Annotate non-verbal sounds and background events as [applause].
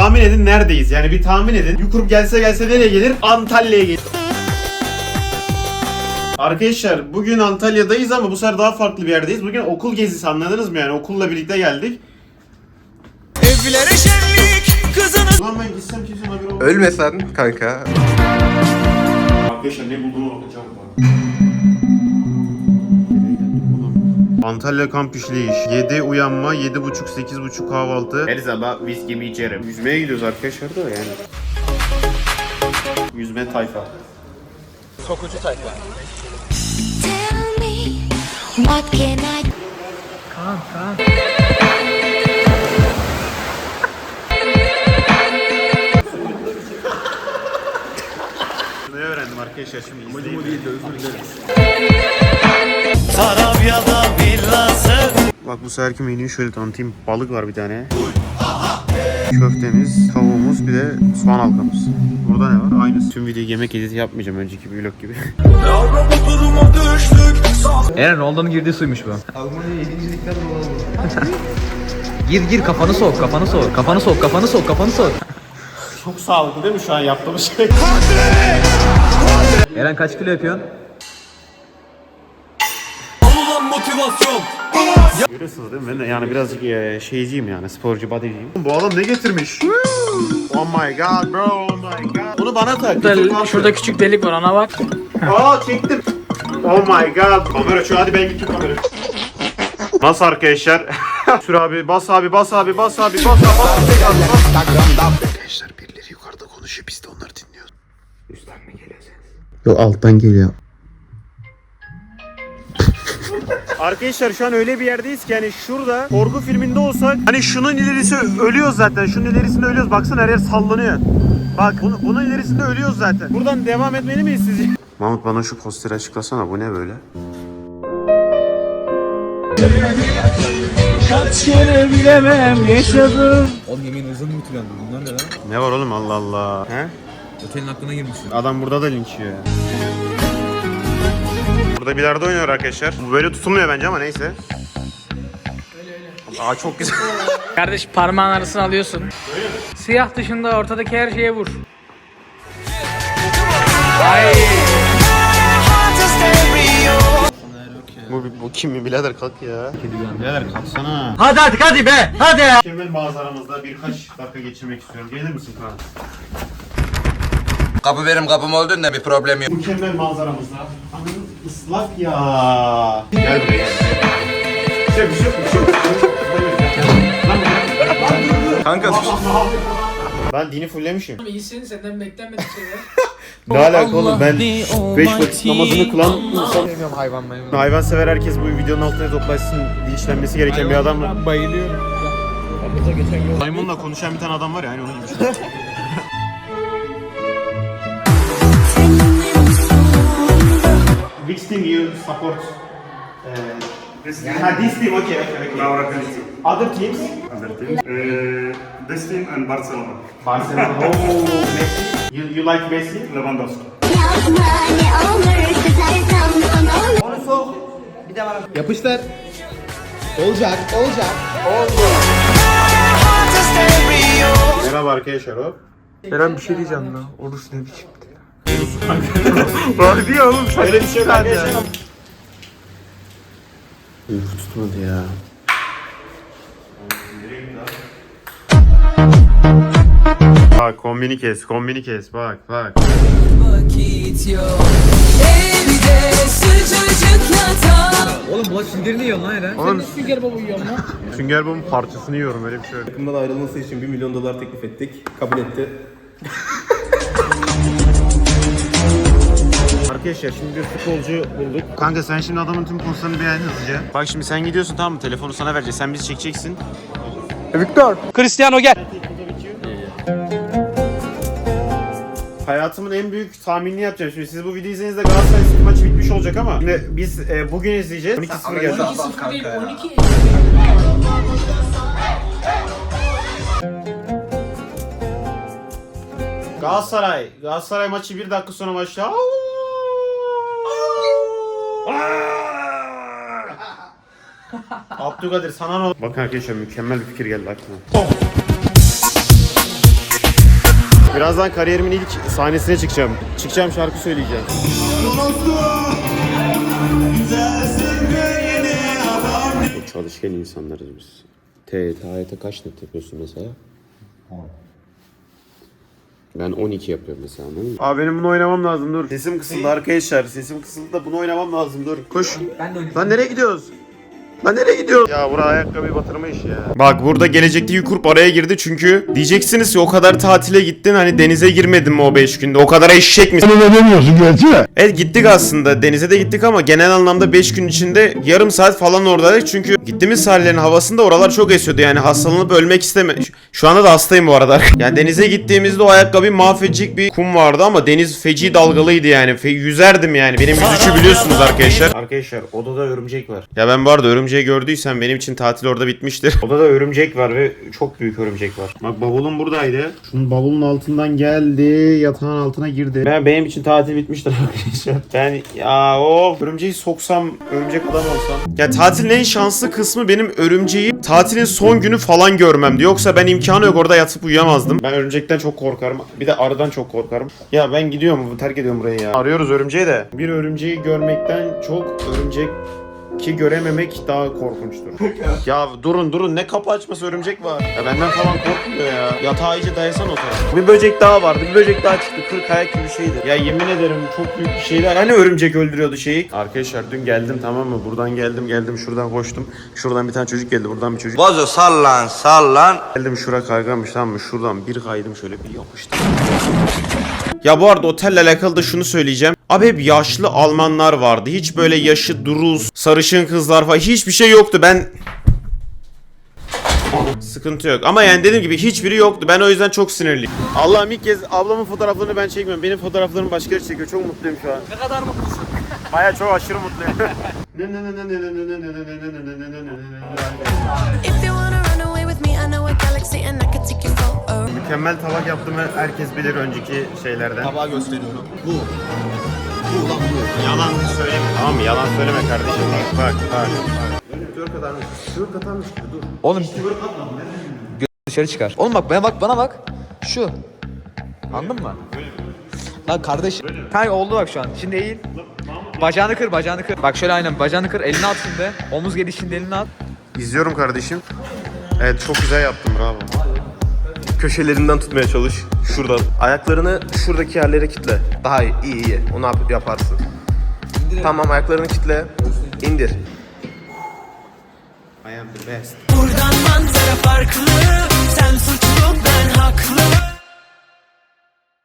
Tahmin edin neredeyiz? Yani bir tahmin edin. Yukurup gelse gelse nereye gelir? Antalya'ya gelir. Arkadaşlar bugün Antalya'dayız ama bu sefer daha farklı bir yerdeyiz. Bugün okul gezisi anladınız mı yani? Okulla birlikte geldik. Evlere şenlik kızınız Ulan ben gitsem kimsenin haberi olmaz. Ölme sen kanka. Arkadaşlar ne bulduğuma bakacağım bak. Antalya kamp işleyiş. 7 uyanma, 7.30 8.30 kahvaltı. Her sabah viskimi içerim. Yüzmeye gidiyoruz arkadaşlar da yani. Yüzme tayfa. Tell me, what can I Ne öğrendim arkadaşlar şimdi izleyin. Tarabya'da villası Bak bu seferki menüyü şöyle tanıtayım. Balık var bir tane. Köftemiz, tavuğumuz bir de soğan halkamız. Burada ne var? Aynısı. Tüm videoyu yemek editi yapmayacağım önceki vlog gibi. Eren Ronaldo'nun girdiği suymuş bu. Almanya 7. ligden dolandı. Gir gir kafanı soğuk kafanı soğuk kafanı soğuk kafanı soğuk kafanı soğuk. Çok sağlıklı değil mi şu an yaptığımız şey? Eren kaç kilo yapıyorsun? Motivasyon Görüyorsunuz değil mi? Ben de yani birazcık e, şeyciyim yani sporcu bodyciyim. Bu adam ne getirmiş? oh my god bro oh my god. Bunu bana tak. Şurada, şurada küçük delik var ona bak. Aa çektim. Oh my god. Kamera şu hadi ben gittim kamera. Nasıl arkadaşlar? [laughs] Sür abi bas abi bas abi bas abi bas abi bas abi bas. Arkadaşlar birileri yukarıda konuşuyor biz de onları dinliyoruz. Üstten mi geleceğiz? Yok alttan geliyor. Arkadaşlar şu an öyle bir yerdeyiz ki yani şurada korku filminde olsak hani şunun ilerisi ölüyoruz zaten. Şunun ilerisinde ölüyoruz. Baksana her yer sallanıyor. Bak bunu, bunun ilerisinde ölüyoruz zaten. Buradan devam etmeli miyiz sizce? Mahmut bana şu posteri açıklasana. Bu ne böyle? Oğlum yemin hızını mı tülendi bunlar ne lan? Ne var oğlum Allah Allah. He? Otelin aklına girmişsin. Adam burada da linç yiyor ya. Burada bilardo oynuyor arkadaşlar. Bu böyle tutulmuyor bence ama neyse. Aa çok güzel. [laughs] Kardeş parmağın arasını alıyorsun. Siyah dışında ortadaki her şeye vur. Ay. bu, bu kim mi birader kalk ya. Birader kalksana. Hadi hadi hadi be hadi. Mükemmel manzaramızda birkaç dakika geçirmek istiyorum. Gelir misin Kaan? Kapı benim kapım olduğunda bir problem yok. Mükemmel manzaramızda. Ananın ıslak ya. Gel buraya. Şey bir şey yok, bir şey yok. Kanka Ben dini fullemişim. İyisin senden beklenmedik şeyler. [laughs] Ne alaka oğlum ben 5 vakit namazını kılan insan. hayvan maymun. Hayvan sever herkes bu videonun altına toplaşsın linçlenmesi gereken bir adam var. Bayılıyorum. Maymunla konuşan bir tane adam var ya aynı onun gibi. [laughs] Which team you support? Uh, this team. Ah, this team, okay, okay, okay. Laura. Other teams? Other team. Uh, this team and Barcelona. Barcelona. [laughs] Oh, Messi. You, you like Messi? Lewandowski. Yapışlar. Olacak olacak. Merhaba arkadaşlar o. Eren bir şey diyeceğim lan. Oruç ne biçim? Var ya oğlum sen. Öyle bir şey yok arkadaşlar. Uyku tutmadı ya. Bak kombini kes, kombini kes. Bak, bak. Oğlum bulaş sindirini yiyorsun lan Eren. Oğlum Sünger baba uyuyor mu? sünger babamın parçasını yiyorum öyle bir şey yok. Takımdan ayrılması için 1 milyon dolar teklif ettik. Kabul etti. Arkadaşlar şimdi bir futbolcu bulduk. Kanka sen şimdi adamın tüm postlarını beğendin hızlıca. Bak şimdi sen gidiyorsun tamam mı? Telefonu sana vereceğiz. Sen bizi çekeceksin. Cristiano gel. Hayatımın en büyük tahminini yapacağım. Şimdi siz bu videoyu izlediğinizde Galatasaray City maçı bitmiş olacak ama şimdi biz e, bugün izleyeceğiz. 12-0 geldi. 2-0 değil 12. Galatasaray. Galatasaray maçı bir dakika sonra başlıyor. Abdülkadir sana ne? Bakın arkadaşlar mükemmel bir fikir geldi aklıma. Birazdan kariyerimin ilk sahnesine çıkacağım. Çıkacağım şarkı söyleyeceğim. Çok çalışkan insanlarız biz. TYT, AYT kaç net yapıyorsun mesela? Ben 12 yapıyorum mesela anladın mı? Abi benim bunu oynamam lazım dur. Sesim kısıldı arkadaşlar. Sesim kısıldı da bunu oynamam lazım dur. Koş. Ben de oynayayım. Lan nereye gidiyoruz? Lan nereye gidiyoruz? Ya buraya ayakkabı batırma işi ya. Bak burada gelecekteki kurp araya girdi çünkü diyeceksiniz ki o kadar tatile gittin hani denize girmedin mi o 5 günde? O kadar eşek misin? Ne demiyorsun gerçi de. Evet gittik aslında denize de gittik ama genel anlamda 5 gün içinde yarım saat falan oradaydık çünkü gittiğimiz sahillerin havasında oralar çok esiyordu yani hastalanıp ölmek isteme. Şu- anda da hastayım bu arada. [laughs] Yani denize gittiğimizde o ayakkabıyı mahvedecek bir kum vardı ama deniz feci dalgalıydı yani. Fe- yüzerdim yani. Benim yüzüşü biliyorsunuz arkadaşlar. Arkadaşlar odada örümcek var. Ya ben bu arada örümceği gördüysem benim için tatil orada bitmiştir. Odada örümcek var ve çok büyük örümcek var. Bak bavulum buradaydı. Şunun bavulun altından geldi. Yatağın altına girdi. Ben benim için tatil bitmiştir arkadaşlar. [laughs] Ben ya of örümceği soksam örümcek adam olsam. Ya tatilin en şanslı kısmı benim örümceği tatilin son günü falan görmemdi. Yoksa ben imkanı yok orada yatıp uyuyamazdım. Ben örümcekten çok korkarım. Bir de arıdan çok korkarım. Ya ben gidiyorum terk ediyorum burayı ya. Arıyoruz örümceği de. Bir örümceği görmekten çok örümcek ki görememek daha korkunçtur. ya durun durun ne kapı açması örümcek var. Ya benden falan korkmuyor ya. Yatağa iyice dayasan o tarafa. Bir böcek daha vardı. Bir böcek daha çıktı. 40 ayak gibi şeydi. Ya yemin ederim çok büyük bir şeyler. Hani örümcek öldürüyordu şeyi. Arkadaşlar dün geldim tamam mı? Buradan geldim geldim şuradan koştum. Şuradan bir tane çocuk geldi. Buradan bir çocuk. Bozo sallan sallan. Geldim şura kayganmış tamam mı? Şuradan bir kaydım şöyle bir yapıştım. Ya bu arada otelle alakalı da şunu söyleyeceğim. Abi hep yaşlı Almanlar vardı. Hiç böyle yaşı duruz, sarışın kızlar falan hiçbir şey yoktu. Ben Sıkıntı yok. Ama yani dediğim gibi hiçbiri yoktu. Ben o yüzden çok sinirliyim. Allah'ım ilk kez ablamın fotoğraflarını ben çekmiyorum. Benim fotoğraflarımı başkaları çekiyor. Çok mutluyum şu an. Ne kadar mutlusun. Baya çok aşırı mutluyum. Mükemmel tabak yaptığımı herkes bilir önceki şeylerden. Tabağı gösteriyorum. Bu. Yalan söyleme. Tamam mı? Yalan söyleme kardeşim. Bak bak bak. bak. Dört kadarmış. Dört kadarmış gibi dur. Oğlum Gö- dışarı çıkar. Oğlum bak bana bak bana bak. Şu. Anladın mı? Lan kardeş. Kanka oldu bak şu an. Şimdi eğil. Bacağını kır, bacağını kır. Bak şöyle aynen bacağını kır, elini at şimdi. Omuz gelişinde elini at. İzliyorum kardeşim. Evet çok güzel yaptın bravo. Köşelerinden tutmaya çalış. Şuradan. Ayaklarını şuradaki yerlere kitle. Daha iyi, iyi, iyi. Onu yap- yaparsın. Tamam ayaklarını kitle. İndir. I am the best. Buradan manzara farklı Sen suçlu